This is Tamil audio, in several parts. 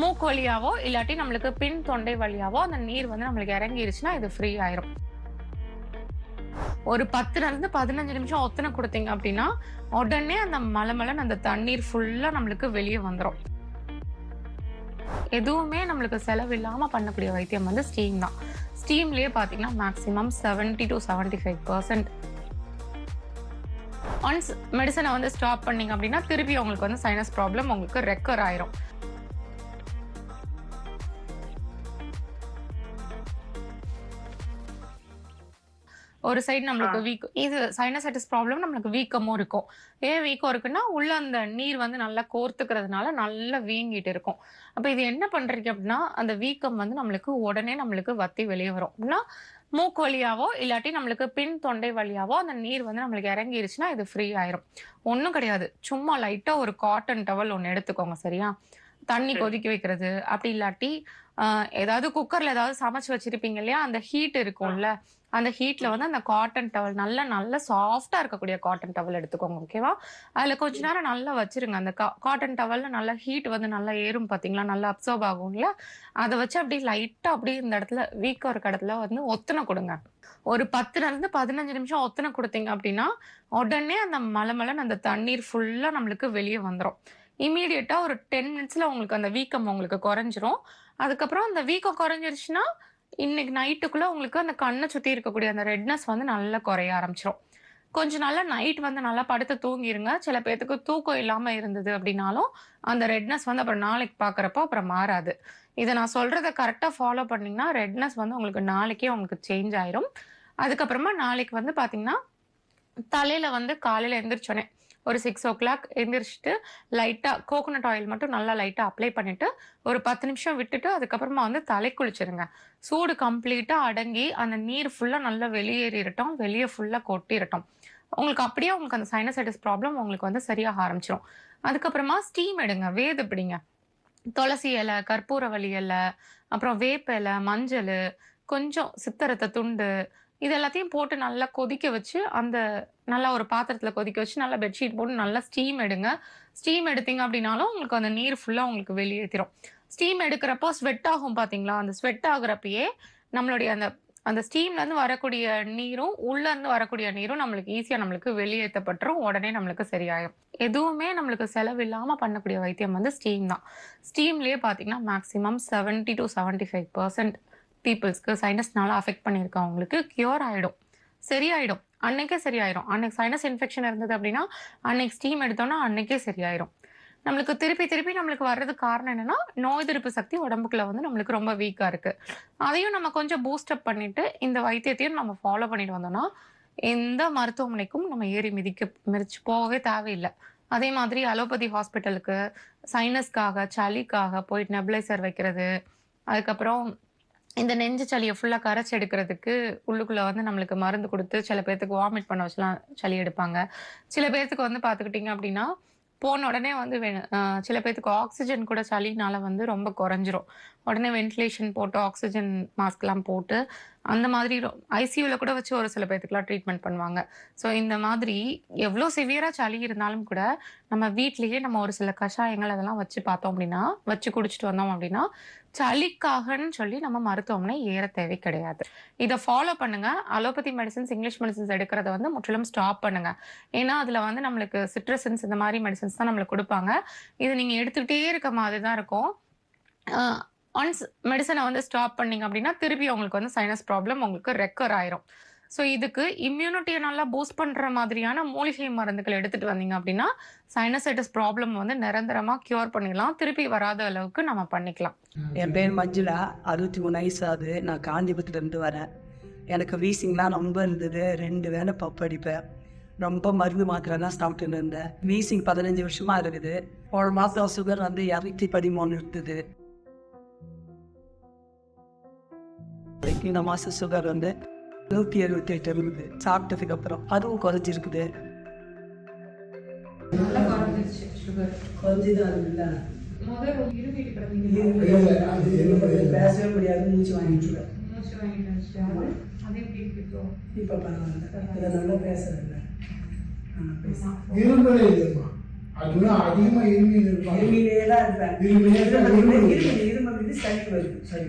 மூக்கு வழியாவோ இல்லாட்டி நம்மளுக்கு பின் தொண்டை வழியாவோ அந்த நீர் வந்து நம்மளுக்கு இறங்கிருச்சுன்னா இது ஃப்ரீ ஆயிரும். ஒரு பத்துல இருந்து பதினஞ்சு நிமிஷம் ஒத்தனை கொடுத்தீங்க அப்படின்னா உடனே அந்த மலமலன்னு அந்த தண்ணீர் ஃபுல்லா நம்மளுக்கு வெளியே வந்துடும் எதுவுமே நம்மளுக்கு செலவு இல்லாம பண்ணக்கூடிய வைத்தியம் வந்து ஸ்டீம் தான். ஸ்டீம்லயே பாத்தீங்கன்னா maximum 70 to 75% five percent once மெடிசனை வந்து ஸ்டாப் பண்ணீங்க அப்படின்னா திருப்பி உங்களுக்கு வந்து சைனஸ் ப்ராப்ளம் உங்களுக்கு ரெக்கர் ஆயிரும். ஒரு சைடு நம்மளுக்கு வீக் இது சைனசைட்டிஸ் ப்ராப்ளம் நம்மளுக்கு வீக்கமும் இருக்கும். ஏன் வீக்கம் இருக்குன்னா உள்ள அந்த நீர் வந்து நல்லா கோர்த்துக்கிறதுனால நல்லா வீங்கிட்டு இருக்கும். அப்ப இது என்ன பண்றீங்க அப்படின்னா அந்த வீக்கம் வந்து நம்மளுக்கு உடனே நம்மளுக்கு வத்தி வெளியே வரும். அப்படின்னா மூக்கு வழியாவோ இல்லாட்டி நம்மளுக்கு பின் தொண்டை வழியாவோ அந்த நீர் வந்து நம்மளுக்கு இறங்கிருச்சுன்னா இது ஃப்ரீ ஆயிரும். ஒன்றும் கிடையாது. சும்மா லைட்டா ஒரு காட்டன் டவல் ஒன்று எடுத்துக்கோங்க சரியா? தண்ணி கொதிக்க வைக்கிறது. அப்படி இல்லாட்டி ஏதாவது குக்கர்ல ஏதாவது சமைச்சு வச்சிருப்பீங்க இல்லையா? அந்த ஹீட் இருக்கும்ல. அந்த ஹீட்ல வந்து அந்த காட்டன் டவல் நல்லா நல்ல சாஃப்டா இருக்கக்கூடிய காட்டன் டவல் எடுத்துக்கோங்க ஓகேவா அதுல கொஞ்ச நேரம் நல்லா வச்சிருங்க. அந்த காட்டன் டவல்ல நல்லா ஹீட் வந்து நல்லா ஏறும் பாத்தீங்களா? நல்லா அப்சர்வ் ஆகும்ல. அதை வச்சு அப்படியே லைட்டா அப்படியே இந்த இடத்துல வீக்கா இருக்க இடத்துல வந்து ஒத்தனை கொடுங்க. ஒரு பத்துல இருந்து பதினஞ்சு நிமிஷம் ஒத்தனை கொடுத்தீங்க அப்படின்னா உடனே அந்த மலமலன்னு அந்த தண்ணீர் ஃபுல்லா நம்மளுக்கு வெளியே வந்துடும் இமீடியட்டா ஒரு டென் மினிட்ஸ்ல உங்களுக்கு அந்த வீக்கம் உங்களுக்கு குறைஞ்சிரும். அதுக்கப்புறம் அந்த வீக்கம் குறைஞ்சிருச்சுன்னா இன்னைக்கு நைட்டுக்குள்ள உங்களுக்கு அந்த கண்ணை சுத்தி இருக்கக்கூடிய அந்த ரெட்னஸ் வந்து நல்லா குறைய ஆரம்பிச்சிடும் கொஞ்சம் நல்லா நைட் வந்து நல்லா படுத்து தூங்கிருங்க. சில பேர்த்துக்கு தூக்கம் இல்லாம இருந்தது அப்படின்னாலும் அந்த ரெட்னஸ் வந்து அப்புறம் நாளைக்கு பாக்குறப்போ அப்புறம் மாறாது. இதை நான் சொல்றத கரெக்டா ஃபாலோ பண்ணீங்கன்னா ரெட்னஸ் வந்து உங்களுக்கு நாளைக்கே உங்களுக்கு சேஞ்ச் ஆயிரும். அதுக்கப்புறமா நாளைக்கு வந்து பாத்தீங்கன்னா தலையில வந்து காலையில எழுந்திரிச்சோன்னே ஒரு சிக்ஸ் ஓ கிளாக் எந்திரிச்சிட்டு லைட்டாக கோகோனட் ஆயில் மட்டும் நல்லா லைட்டாக அப்ளை பண்ணிட்டு ஒரு பத்து நிமிஷம் விட்டுட்டு அதுக்கப்புறமா வந்து தலை குளிச்சிருங்க. சூடு கம்ப்ளீட்டாக அடங்கி அந்த நீர் ஃபுல்லாக நல்லா வெளியேறிடட்டும் வெளியே ஃபுல்லாக கொட்டிரட்டும். உங்களுக்கு அப்படியே உங்களுக்கு அந்த சைனசைட்டிஸ் ப்ராப்ளம் உங்களுக்கு வந்து சரியாக ஆரம்பிச்சிடும் அதுக்கப்புறமா ஸ்டீம் எடுங்க வேது பிடிங்க. துளசி இலை கற்பூரவள்ளி இலை அப்புறம் வேப்ப இலை மஞ்சள் கொஞ்சம் சித்தரத்தை துண்டு இது எல்லாத்தையும் போட்டு நல்லா கொதிக்க வச்சு அந்த நல்லா ஒரு பாத்திரத்தில் கொதிக்க வச்சு நல்லா பெட்ஷீட் போட்டு நல்லா ஸ்டீம் எடுங்க. ஸ்டீம் எடுத்தீங்க அப்படின்னாலும் உங்களுக்கு அந்த நீர் ஃபுல்லாக உங்களுக்கு வெளியேற்றிடும் ஸ்டீம் எடுக்கிறப்போ ஸ்வெட் ஆகும் பார்த்தீங்களா அந்த ஸ்வெட் ஆகுறப்பயே நம்மளுடைய அந்த அந்த ஸ்டீம்லேருந்து வரக்கூடிய நீரும் உள்ளேருந்து வரக்கூடிய நீரும் நம்மளுக்கு ஈஸியாக நம்மளுக்கு வெளியேற்றப்பட்டுரும் உடனே நம்மளுக்கு சரியாயிடும் எதுவுமே நம்மளுக்கு செலவு இல்லாமல் பண்ணக்கூடிய வைத்தியம் வந்து ஸ்டீம் தான். ஸ்டீம்லேயே பார்த்தீங்கன்னா மேக்ஸிமம் 70 டு 75% ஃபைவ் பர்சன்ட் பீப்புள்ஸ்க்கு சைனஸ்னால அஃபெக்ட் பண்ணியிருக்கவங்களுக்கு கியூர் ஆயிடும். சரியாயிடும். அன்னைக்கே சரியாயிடும் அன்னைக்கு சைனஸ் இன்ஃபெக்ஷன் இருந்தது அப்படின்னா அன்னைக்கு ஸ்டீம் எடுத்தோம்னா அன்னைக்கே சரியாயிரும். நம்மளுக்கு திருப்பி திருப்பி நம்மளுக்கு வர்றதுக்கு காரணம் என்னன்னா நோய் எதிர்ப்பு சக்தி உடம்புக்குள்ள வந்து நம்மளுக்கு ரொம்ப வீக்கா இருக்கு. அதையும் நம்ம கொஞ்சம் பூஸ்டப் பண்ணிட்டு இந்த வைத்தியத்தையும் நம்ம ஃபாலோ பண்ணிட்டு வந்தோம்னா எந்த மருத்துவமனைக்கும் நம்ம ஏறி மிதிக்க மிதிச்சு போகவே தேவையில்லை. அதே மாதிரி அலோபதி ஹாஸ்பிட்டலுக்கு சைனஸ்க்காக சளிக்காக போயிட்டு நெபுலைசர் வைக்கிறது அதுக்கப்புறம் இந்த நெஞ்சு சளியை ஃபுல்லா கரைச்சி எடுக்கிறதுக்கு உள்ளுக்குள்ள வந்து நம்மளுக்கு மருந்து கொடுத்து சில பேர்த்துக்கு வாமிட் பண்ண வச்சுலாம் சளி எடுப்பாங்க. சில பேர்த்துக்கு வந்து பாத்துக்கிட்டீங்க அப்படின்னா போன உடனே வந்து சில பேர்த்துக்கு ஆக்சிஜன் கூட சளினால வந்து ரொம்ப குறைஞ்சிரும். உடனே வென்டிலேஷன் போட்டு ஆக்சிஜன் மாஸ்க்லாம் போட்டு அந்த மாதிரி ஐசியூவில் கூட வச்சு ஒரு சில பேர்த்துக்குலாம் ட்ரீட்மெண்ட் பண்ணுவாங்க. ஸோ இந்த மாதிரி எவ்வளோ சிவியராக சளி இருந்தாலும் கூட நம்ம வீட்லேயே நம்ம ஒரு சில கஷாயங்கள் அதெல்லாம் வச்சு பார்த்தோம் அப்படின்னா வச்சு குடிச்சிட்டு வந்தோம் அப்படின்னா சளிக்காகன்னு சொல்லி நம்ம மருத்துவமனை ஏற தேவை கிடையாது. இதை ஃபாலோ பண்ணுங்க. அலோபதி மெடிசன்ஸ் இங்கிலீஷ் மெடிசன்ஸ் எடுக்கிறத வந்து முற்றிலும் ஸ்டாப் பண்ணுங்க. ஏன்னா அதில் வந்து நம்மளுக்கு சிட்ரசன்ஸ் இந்த மாதிரி மெடிசன்ஸ் தான் நம்மளுக்கு கொடுப்பாங்க. இதை நீங்கள் எடுத்துக்கிட்டே இருக்க மாதிரி தான் இருக்கும். ஒன்ஸ் மெடிசனை வந்து ஸ்டாப் பண்ணீங்க அப்படின்னா திருப்பி உங்களுக்கு வந்து சைனஸ் ப்ராப்ளம் உங்களுக்கு ரெக்கர் ஆயிரும். ஸோ இதுக்கு இம்யூனிட்டியை நல்லா பூஸ்ட் பண்ணுற மாதிரியான மூலிகை மருந்துகள் எடுத்துகிட்டு வந்தீங்க அப்படின்னா சைனசைட்டிஸ் ப்ராப்ளம் வந்து நிரந்தரமாக க்யூர் பண்ணிடலாம். திருப்பி வராத அளவுக்கு நம்ம பண்ணிக்கலாம். என் பேர் மஞ்சுளா. அறுபத்தி மூணு வயசு ஆகுது. நான் காஞ்சிபுரத்துலேருந்து வரேன். எனக்கு வீசிங்லாம் ரொம்ப இருந்தது. ரெண்டு வேளை பப்பு அடிப்பேன். ரொம்ப மருந்து மாத்திரை தான் சாப்பிட்டுன்னு இருந்தேன். வீசிங் பதினஞ்சு வருஷமாக இருக்குது. ஒரு மாதம் சுகர் வந்து இரநூத்தி பதிமூணு இருந்தது. இந்த மாதம் சுகர் வந்து நூற்றி எழுபத்தி எட்டு இருந்தது சாப்பிட்டதுக்கு அப்புறம் அதுவும் குறைஞ்சிருக்குது. பேசவே முடியாது மூச்சு வாங்கிட்டு இப்போ பரவாயில்ல. இதை நல்லா பேசுறேன் இரும்பலே இல்லைம்மா. அதுதான் இருப்பாங்க. இருமிலே தான் இருப்பேன். இருமிலே தான் இருமல் இருமல் இருமல் இருமல் வந்து சளி வருது. சரி.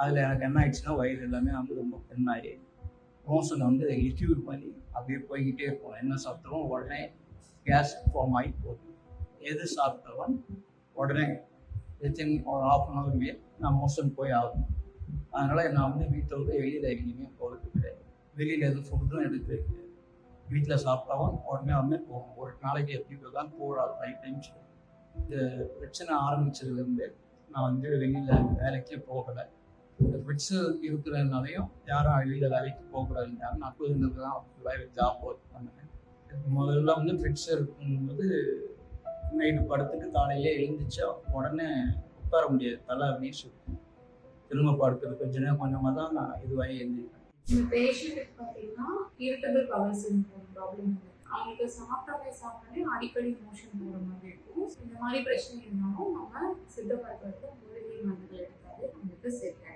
அதில் எனக்கு என்ன ஆயிடுச்சுன்னா வயிறு எல்லாமே வந்து ரொம்ப பெண்ணாகி மோஷன் வந்து லிக்யூட் பண்ணி அப்படியே போய்கிட்டே இருக்கும். என்ன சாப்பிட்டாலும் உடனே கேஸ் ஃபார்ம் ஆகி போகும் எது சாப்பிட்டாலும் உடனே வித்தின் ஒரு ஆஃப் அன் ஹவர்லேயே நான் மோஷன் போய் ஆகணும். அதனால் நான் வந்து வீட்டை விட்டு வெளியில் எங்கேயுமே போகிறது கிடையாது. வெளியில் எதுவும் ஃபுட்டும் எடுத்து வீட்டில் சாப்பிட்டாவும் உடனே வந்து போகும் ஒரு நாளைக்கு எப்படி தான் போகிறாரு ஃபைவ் டைம்ஸ் இந்த பிரச்சனை ஆரம்பிச்சதுலேருந்து நான் வந்து வெளியில் வேலைக்கே போகலை. இந்த பிரச்சனை இருக்கிறதுனாலையும் யாரும் வெளியில் வேலைக்கு போகக்கூடாதுன்றாங்க நான் குழந்தைங்க தான் வேலைக்கு ஜாப் ஒர்க் பண்ணேன் முதல்ல வந்து ஃபிட்ஸ் இருக்கும்போது நைட்டு படுத்துட்டு காலையிலே எழுந்திரிச்சா உடனே உட்கார முடியாது. தலை அப்படின்னு சொல்லி திரும்ப படுக்கிறது கொஞ்ச நேரம் கொஞ்சமாக தான் நான் இதுவாகி எழுந்திருக்கேன் இந்த பேஷண்ட்டுக்கு பார்த்தீங்கன்னா இரிட்டபிள் பவர் சிண்ட்ரோம் ப்ராப்ளம் அவங்களுக்கு சாப்பிட்டாலே சாப்பிட்டாலே அடிக்கடி மோஷன் போகிற மாதிரி இருக்கும். இந்த மாதிரி பிரச்சனை இருந்தாலும் நம்ம சித்த மருத்துவத்தை மூலிகை மருந்துகள் எடுத்தாலே நம்மளுக்கு செட் ஆகிடும்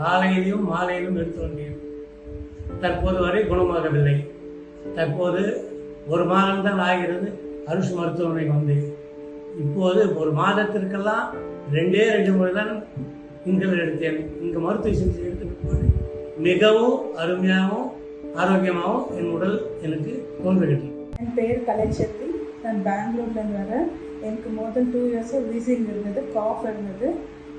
காலையிலும் மாலையிலும் எடுத்து வந்தேன் தற்போது வரை குணமாகவில்லை. தற்போது ஒரு மாதம்தான் ஆகிறது. அருஷ் மருத்துவமனைக்கு வந்தேன். இப்போது ஒரு மாதத்திற்கெல்லாம் ரெண்டே ரெண்டு முறை தான் இன்ஹேலர் எடுத்தேன். இங்கே மருத்துவ சிகிச்சை எடுத்துட்டு போது மிகவும் அருமையாகவும் ஆரோக்கியமாகவும் என் உடல் எனக்கு தோன்றுகிறது. என் பேர் கலைச்செல்வி நான் பெங்களூர்லேருந்து வரேன். எனக்கு முதல் டூ இயர்ஸாக வீசிங் இருந்தது காஃப் இருந்தது.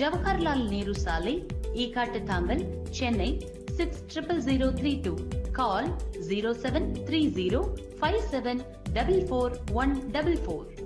Jawaharlal Nehru Sale, Ekattatangal, Chennai 600032. Call 0730 5744